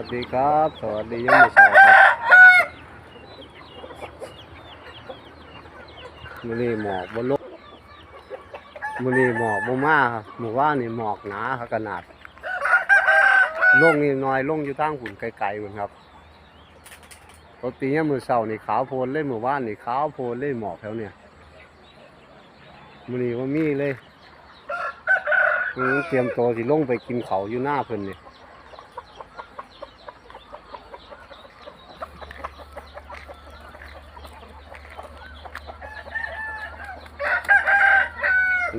วัสดีครับ สวัสดียามมื้อเช้าครับมือนี้หมอกบ่ลงมื้อนี้หมอกบ่มาครับเมื่อวานนี่หมอกหนาครับขนาดลงนี่น้อยลงอยู่ทางฝุ่นไกลๆพุ่นครับปกติยามมื้อเช้านี่ขาวโพลเลยเมื่อวานนี่ขาวโพลเลยหมอกแถวเนี่ยมือนี้บ่มีเลยเตรียมตัวสิลงไปกินเขาอยู่หน้าเพิ่นเนี่ย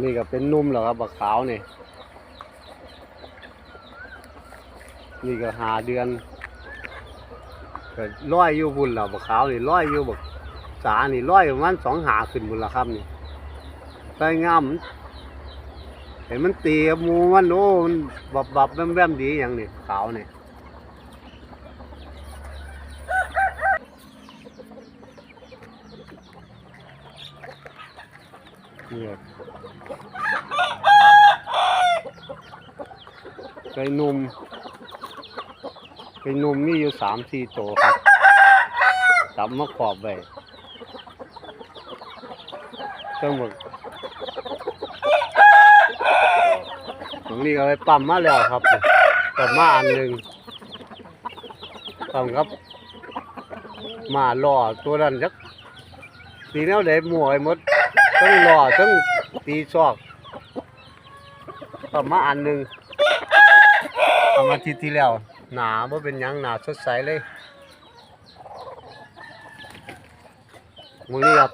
นี่ก็เป็นนุ่มแล้วครับบักขาวนี่นี่ก็หาเดือนก็ร้อยอยู่บุญแล้วบักขาวนี่ร้อยอยู่บักสานี่ร้อยประมาณสองหาขึ้นบุญละครับนี่ใส่งามนเห็นมันตีกับมูมันโอ้มันบับบับแวมแวมดีอย่างนี่ขาวนี่ นี่ครับไก่นุ่มไก่นุ่มมีอยู่สามสี่ตัวครับจับมาขอบไว้เครื่องหมดตรงนี้ก็ไปปั๊มมาแล้วครับปั๊มมาอันหนึ่งปั๊มครับ มาล่อตัวนั้นจักตีแนวเด็หมวยหมด ทั้งหล่อทั้งตีซอกปั๊มาอันหนึ่งทำอาทิตย์ที่แล้วหนาบ่เป็นยังหนาสดใสเลยมือนี้ครับ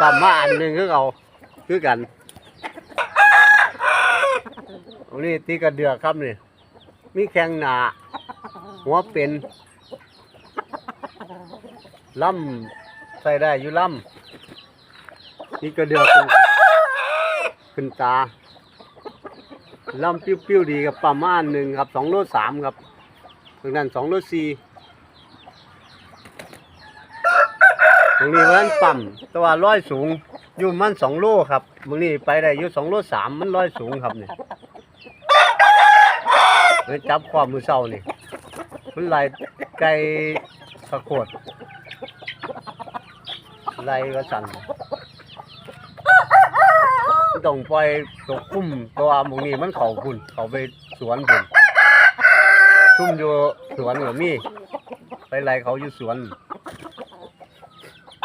ปั๊มมาอันหนึ่งคือเอาคือกันอันนี้ตีกระเดือกครับนี่มีแข้งหนาหัวเป็นล่ำใส่ได้อยู่ล่ำ นี่กระเดือกขึ้นขึ้นตาลำปิ้วๆดีกับประมาณหนึ่งครับสองโลสามครับตรงนั้นสองโลสี่ตรงนี้มันต่ำแต่ว่าร้อยสูงอยู่มันสองโลครับตรงนี้ไปได้อยู่สองโลสามมันร้อยสูงครับเนี่เลยจับความมือเศร้านี่มันไหลไก่สะโขดไหลกระสัน ต้องปล่อยตกคุ้มตัวหมูนี้มันเขาคุณเขาไปสวนคุณซุ่มอยู่สวนก็มีไปไล่เขาอยู่สวน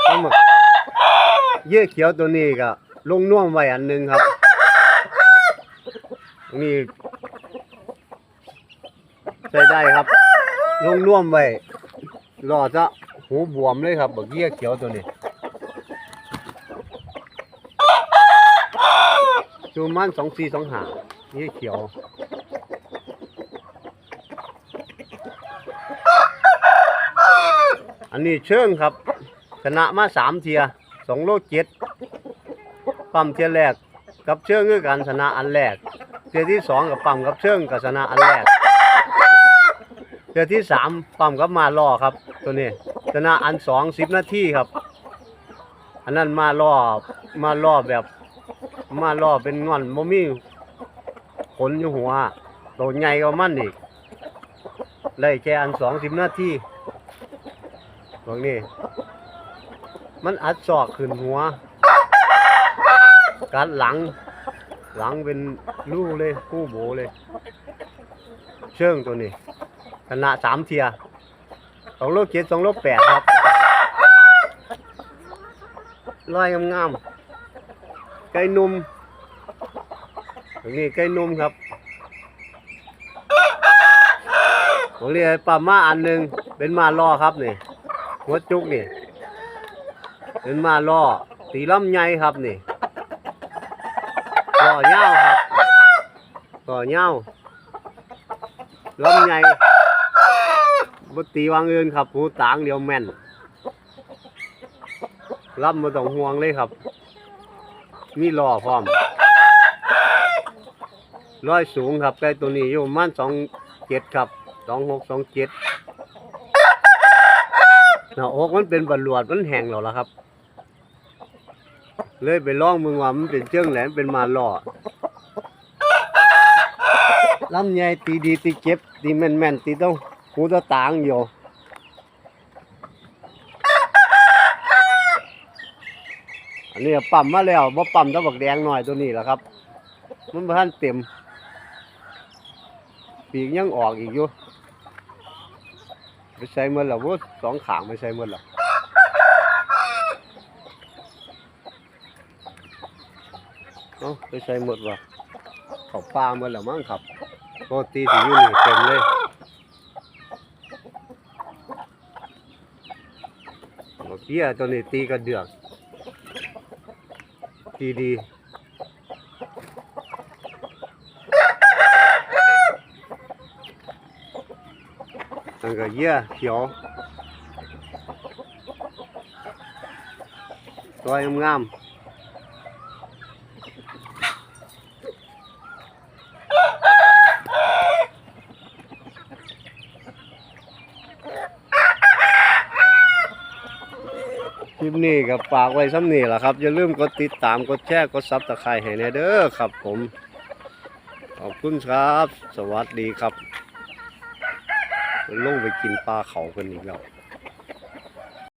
ปลาหมึกเยื่อเขียวตัวนี้ก็ลงน่วมไว้อันหนึงครับนี่ใช้ได้ครับ ลงน่วมไว้รอจะหูบวมเลยครับบักเยื่อเขียวตัวนี้ จูมันสองสี่สองหานี่เขียว อันนี้เชิงครับ ชนะมาสามเทียสองโลเจ็ดปั๊มเทียแรกกับเชิงคือกันชนะอันแรกเทียที่สองกับปั๊มกับเชิงกับชนะอันแรกเทียที่สามปั๊มกับมาล่อครับ ตัวนี้ชนะอันสองสิบนาทีครับ อันนั้นมาล่อมาล่อแบบ มาล่อเป็นงอนบ่มีขนอยู่หัวโตใหญ่กว่ามันอีกได้แค่อันสองสิบนาทีตรงนี้ มันอัดศอกขึ้นหัว กัดหลัง หลังเป็นรูเลยคู่โบเลย เชิงตัวนี้ชนะสามเทียสองโลเจ็ดสองโลแปดครับลอยงามๆ ไก่นุ่มตรงนี้ไก่นุ่มครับผมเรียกปลามาอันหนึ่งเป็นมาล่อครับนี่หัวจุกนี่เป็นมาล่อตีลำใหญ่ครับนี่ล่อเง่าครับล่อเง่าวลำใหญ่บตีวางเงินครับหูตางเดียวแม่นลำมาต้องห่วงเลยครับ มีล้อพร้อมร้อยสูงครับไก่ตัวนี้อยู่ประมันสองเจ็ดครับสองหกสองเจ็ดหน้าอกมันเป็นบรรลวดมันแห้งแล้วล่ะครับ เลยไปล่องมึงว่ามันเป็นเชืองแหลมเป็นมาล่อลำใหญ่ตีดีตีเจ็บตีแม่นแม่นตีต้องหูตะตางอยู่ อันนี้ปั๊มมาแล้วบ่ปั๊มตะบักแดงหน่อยตัวนี้แหละครับ มันบ่ทันเต็ม ปีกยังออกอีกอยู่ไปใส่หมดแล้วบ่สองขางไปใส่หมดแล้วเนาะไปใส่หมดว่ะเขาปลาหมดแล้วมั้งครับปกติสิอยู่นี่เต็มเลยบักเบี้ยตัวนี้ตีกระเดือก ตีดีนั่นก็เยี่ยเขียวตัวงามๆ ค ลิปนี้ก็ฝากไว้ซ้ำนี่แหละครับ อย่าลืมกดติดตามกดแชร์กดซับตะไคร้ให้แน่เด้อครับผม ขอบคุณครับ สวัสดีครับลงไปกินปลาเขากันอีกแล้ว